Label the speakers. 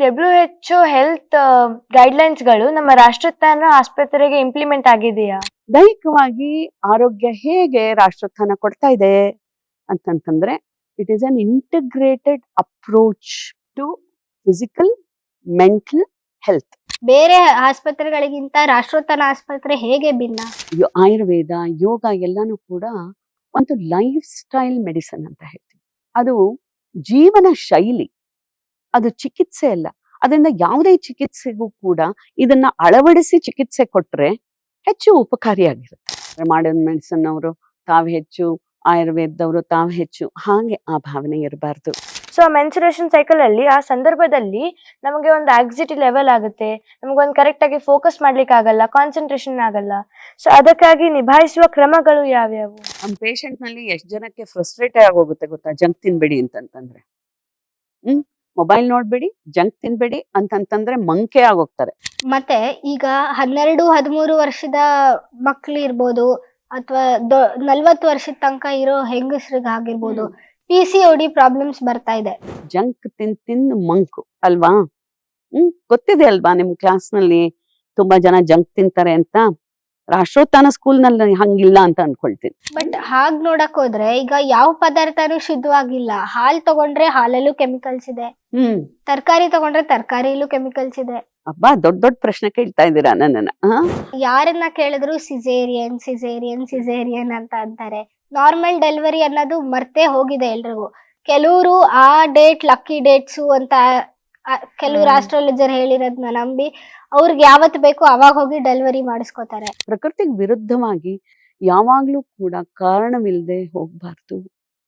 Speaker 1: W H health ಗೈಡ್ಲೈನ್ಸ್ಗಳು ನಮ್ಮ ರಾಷ್ಟ್ರೋತ್ಥಾನ ಆಸ್ಪತ್ರೆಗೆ implement ಆಗಿದೆಯಾ?
Speaker 2: ದೈಹಿಕವಾಗಿ ಆರೋಗ್ಯ ಹೇಗೆ ರಾಷ್ಟ್ರೋತ್ಥಾನ ಕೊಡ್ತಾ ಇದೆ ಅಂತಂತಂದ್ರೆ it is an integrated approach to physical mental health
Speaker 3: ಬೇರೆ ಆಸ್ಪತ್ರೆಗಳಿಗಿಂತ ರಾಷ್ಟ್ರೋತ್ಥಾನ ಆಸ್ಪತ್ರೆ ಹೇಗೆ ಭಿನ್ನ?
Speaker 2: ಆಯುರ್ವೇದ ಯೋಗ ಎಲ್ಲಾನು ಕೂಡ ಒಂದು ಲೈಫ್ ಸ್ಟೈಲ್ ಮೆಡಿಸನ್ ಅಂತ ಹೇಳ್ತೀವಿ. ಅದು ಜೀವನ ಶೈಲಿ. ಅದು ಚಿಕಿತ್ಸೆ ಅಲ್ಲ. ಅದರಿಂದ ಯಾವುದೇ ಚಿಕಿತ್ಸೆಗೂ ಕೂಡ ಇದನ್ನ ಅಳವಡಿಸಿ ಚಿಕಿತ್ಸೆ ಕೊಟ್ರೆ ಹೆಚ್ಚು ಉಪಕಾರಿಯಾಗಿರುತ್ತೆ. ಮಾಡರ್ನ್ ಮೆಡಿಸನ್ ಅವರು ತಾವು ಹೆಚ್ಚು ಆಯುರ್ವೇದದವರು ತಾವು ಹೆಚ್ಚು ಹಾಗೆ ಆ ಭಾವನೆ ಇರಬಾರ್ದು.
Speaker 1: ಸೊ ಮೆನ್ಸುರೇಷನ್ ಸೈಕಲ್ ಅಲ್ಲಿ ಆ ಸಂದರ್ಭದಲ್ಲಿ ನಮಗೆ ಒಂದು ಆಕ್ಸಿಟಿ ಲೆವೆಲ್ ಆಗುತ್ತೆ. ನಮಗೊಂದು ಕರೆಕ್ಟ್ ಆಗಿ ಫೋಕಸ್ ಮಾಡ್ಲಿಕ್ಕೆ ಆಗಲ್ಲ ಕಾನ್ಸಂಟ್ರೇಷನ್ ಆಗಲ್ಲ. ಸೊ ಅದಕ್ಕಾಗಿ ನಿಭಾಯಿಸುವ ಕ್ರಮಗಳು ಯಾವ್ಯಾವು?
Speaker 2: ನಮ್ಮ ಪೇಷಂಟ್ನಲ್ಲಿ ಎಷ್ಟು ಜನಕ್ಕೆ ಫ್ರಸ್ಟ್ರೇಟ್ ಆಗೋಗುತ್ತೆ ಗೊತ್ತಾ? ಜಂಕ್ ತಿನ್ಬೇಡಿ ಅಂತಂತಂದ್ರೆ. ಹ್ಮ್? ಮೊಬೈಲ್ ನೋಡ್ಬೇಡಿ ಜಂಕ್ ತಿನ್ಬೇಡಿ ಅಂತಂತಂದ್ರೆ ಮಂಕೆ ಆಗೋಗ್ತಾರೆ.
Speaker 3: ಮತ್ತೆ ಈಗ ಹನ್ನೆರಡು ಹದಿಮೂರು ವರ್ಷದ ಮಕ್ಳು ಇರ್ಬೋದು ಅಥವಾ ನಲ್ವತ್ತು ವರ್ಷದ ತನಕ ಇರೋ ಹೆಂಗಸ್ರಿಗೆ ಆಗಿರ್ಬೋದು P C O D problems ಬರ್ತಾ ಇದೆ.
Speaker 2: ಜಂಕ್ ತಿನ್ ತಿಂದು ಮಂಕು ಅಲ್ವಾ? ಹ್ಮ್ ಗೊತ್ತಿದೆ ಅಲ್ವಾ ನಿಮ್ ಕ್ಲಾಸ್ನಲ್ಲಿ ತುಂಬಾ ಜನ ಜಂಕ್ ತಿಂತಾರೆ ಅಂತ? ರಾಷ್ಟ್ರೋತ್ಥಾನ ಸ್ಕೂಲ್ನಲ್ಲಿ ಹಂಗಿಲ್ಲ ಅಂತ ಅನ್ಕೊಳ್ತೀನಿ.
Speaker 3: ಬಟ್ ಹಾಗ್ ನೋಡಕ್ ಹೋದ್ರೆ ಈಗ ಯಾವ ಪದಾರ್ಥನೂ ಶುದ್ಧವಾಗಿಲ್ಲ. ಹಾಲ್ ತಗೊಂಡ್ರೆ ಹಾಲಲ್ಲೂ ಕೆಮಿಕಲ್ಸ್ ಇದೆ.
Speaker 2: ಹ್ಮ್.
Speaker 3: ತರಕಾರಿ ತಗೊಂಡ್ರೆ ತರಕಾರಿಲೂ ಕೆಮಿಕಲ್ಸ್ ಇದೆ.
Speaker 2: ಅಬ್ಬಾ ದೊಡ್ಡ ದೊಡ್ಡ ಪ್ರಶ್ನೆ ಕೇಳ್ತಾ ಇದ್ದೀರಾ ನನ್ನನ್ನ
Speaker 3: ಯಾರನ್ನ ಕೇಳಿದ್ರು ಸಿಜೇರಿಯನ್ ಸಿಜೇರಿಯನ್ ಸಿಜೇರಿಯನ್ ಅಂತ ಅಂತಾರೆ. ನಾರ್ಮಲ್ ಡೆಲಿವರಿ ಅನ್ನೋದು ಮರ್ತೇ ಹೋಗಿದೆ ಎಲ್ರಿಗೂ. ಕೆಲವರು ಆ ಡೇಟ್ ಲಕ್ಕಿ ಡೇಟ್ಸು ಅಂತ
Speaker 1: ಹ್ಮ್.
Speaker 3: ಆಸ್ಟ್ರಾಲಜರ್ ಹೇಳಿರೋದನ್ನ ನಂಬಿ ಅವ್ರಿಗೆ ಯಾವತ್ ಬೇಕೋ ಅವಾಗ ಹೋಗಿ ಡೆಲಿವರಿ ಮಾಡಿಸ್ಕೋತಾರೆ
Speaker 2: ಪ್ರಕೃತಿಗೆ ವಿರುದ್ಧವಾಗಿ ಯಾವಾಗ್ಲೂ ಕೂಡ ಕಾರಣವಿಲ್ಲದೆ ಹೋಗ್ಬಾರ್ದು